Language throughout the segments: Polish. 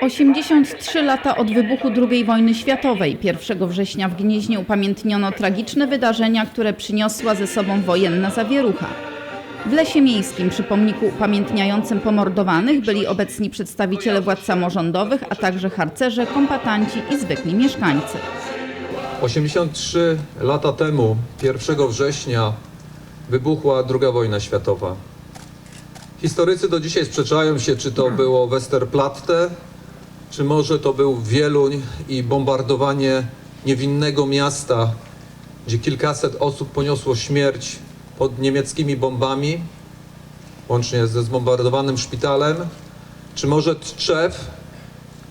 83 lata od wybuchu II wojny światowej. 1 września w Gnieźnie upamiętniono tragiczne wydarzenia, które przyniosła ze sobą wojenna zawierucha. W Lesie Miejskim przy pomniku upamiętniającym pomordowanych byli obecni przedstawiciele władz samorządowych, a także harcerze, kombatanci i zwykli mieszkańcy. 83 lata temu, 1 września, wybuchła II wojna światowa. Historycy do dzisiaj sprzeczają się, czy to było Westerplatte, czy może to był Wieluń i bombardowanie niewinnego miasta, gdzie kilkaset osób poniosło śmierć pod niemieckimi bombami, łącznie ze zbombardowanym szpitalem, czy może Tczew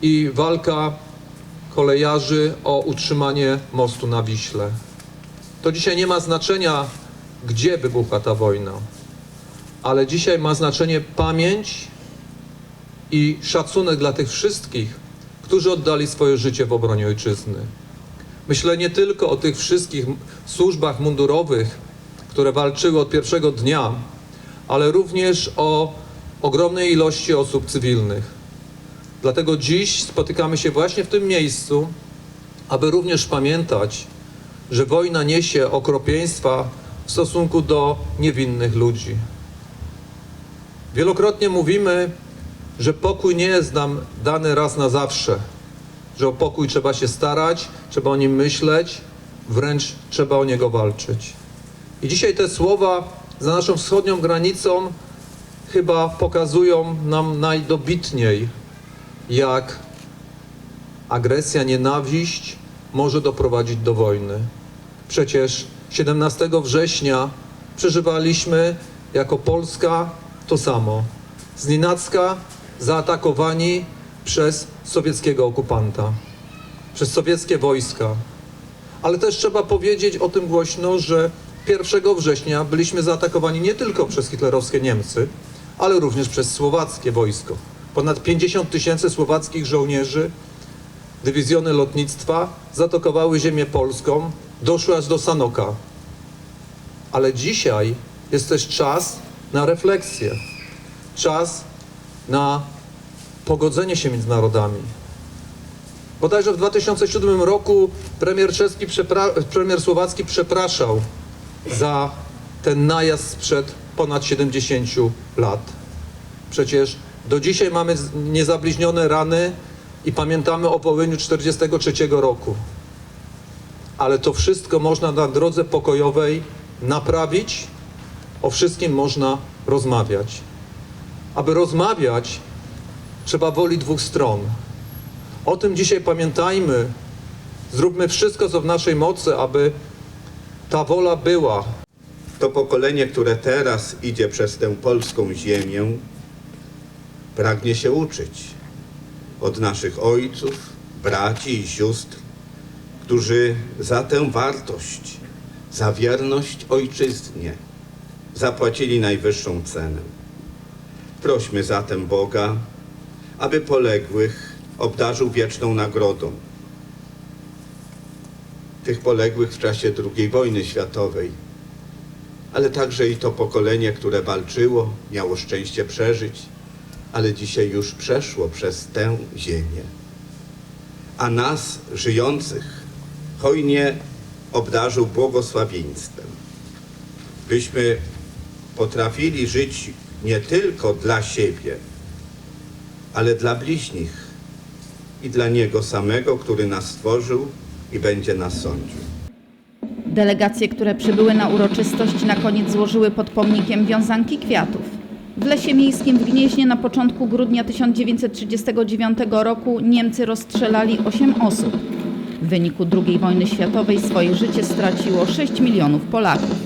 i walka kolejarzy o utrzymanie mostu na Wiśle. To dzisiaj nie ma znaczenia, gdzie wybuchła ta wojna, ale dzisiaj ma znaczenie pamięć i szacunek dla tych wszystkich, którzy oddali swoje życie w obronie ojczyzny. Myślę nie tylko o tych wszystkich służbach mundurowych, które walczyły od pierwszego dnia, ale również o ogromnej ilości osób cywilnych. Dlatego dziś spotykamy się właśnie w tym miejscu, aby również pamiętać, że wojna niesie okropieństwa w stosunku do niewinnych ludzi. Wielokrotnie mówimy, że pokój nie jest nam dany raz na zawsze, że o pokój trzeba się starać, trzeba o nim myśleć, wręcz trzeba o niego walczyć. I dzisiaj te słowa za naszą wschodnią granicą chyba pokazują nam najdobitniej, jak agresja, nienawiść może doprowadzić do wojny. Przecież 17 września przeżywaliśmy jako Polska to samo. Znienacka zaatakowani przez sowieckiego okupanta, przez sowieckie wojska. Ale też trzeba powiedzieć o tym głośno, że 1 września byliśmy zaatakowani nie tylko przez hitlerowskie Niemcy, ale również przez słowackie wojsko. Ponad 50 tysięcy słowackich żołnierzy, dywizjony lotnictwa zaatakowały ziemię polską, doszły aż do Sanoka. Ale dzisiaj jest też czas na refleksję, czas na pogodzenie się między narodami. Bodajże w 2007 roku premier, czeski premier słowacki przepraszał za ten najazd sprzed ponad 70 lat. Przecież do dzisiaj mamy niezabliźnione rany i pamiętamy o Wołyniu 43 roku. Ale to wszystko można na drodze pokojowej naprawić, o wszystkim można rozmawiać. Aby rozmawiać, trzeba woli dwóch stron. O tym dzisiaj pamiętajmy. Zróbmy wszystko, co w naszej mocy, aby ta wola była. To pokolenie, które teraz idzie przez tę polską ziemię, pragnie się uczyć od naszych ojców, braci i sióstr, którzy za tę wartość, za wierność ojczyznie zapłacili najwyższą cenę. Prośmy zatem Boga, aby poległych obdarzył wieczną nagrodą. Tych poległych w czasie II wojny światowej, ale także i to pokolenie, które walczyło, miało szczęście przeżyć, ale dzisiaj już przeszło przez tę ziemię. A nas, żyjących, hojnie obdarzył błogosławieństwem, byśmy potrafili żyć nie tylko dla siebie, ale dla bliźnich i dla Niego samego, który nas stworzył i będzie nas sądził. Delegacje, które przybyły na uroczystość, na koniec złożyły pod pomnikiem wiązanki kwiatów. W Lesie Miejskim w Gnieźnie na początku grudnia 1939 roku Niemcy rozstrzelali 8 osób. W wyniku II wojny światowej swoje życie straciło 6 milionów Polaków.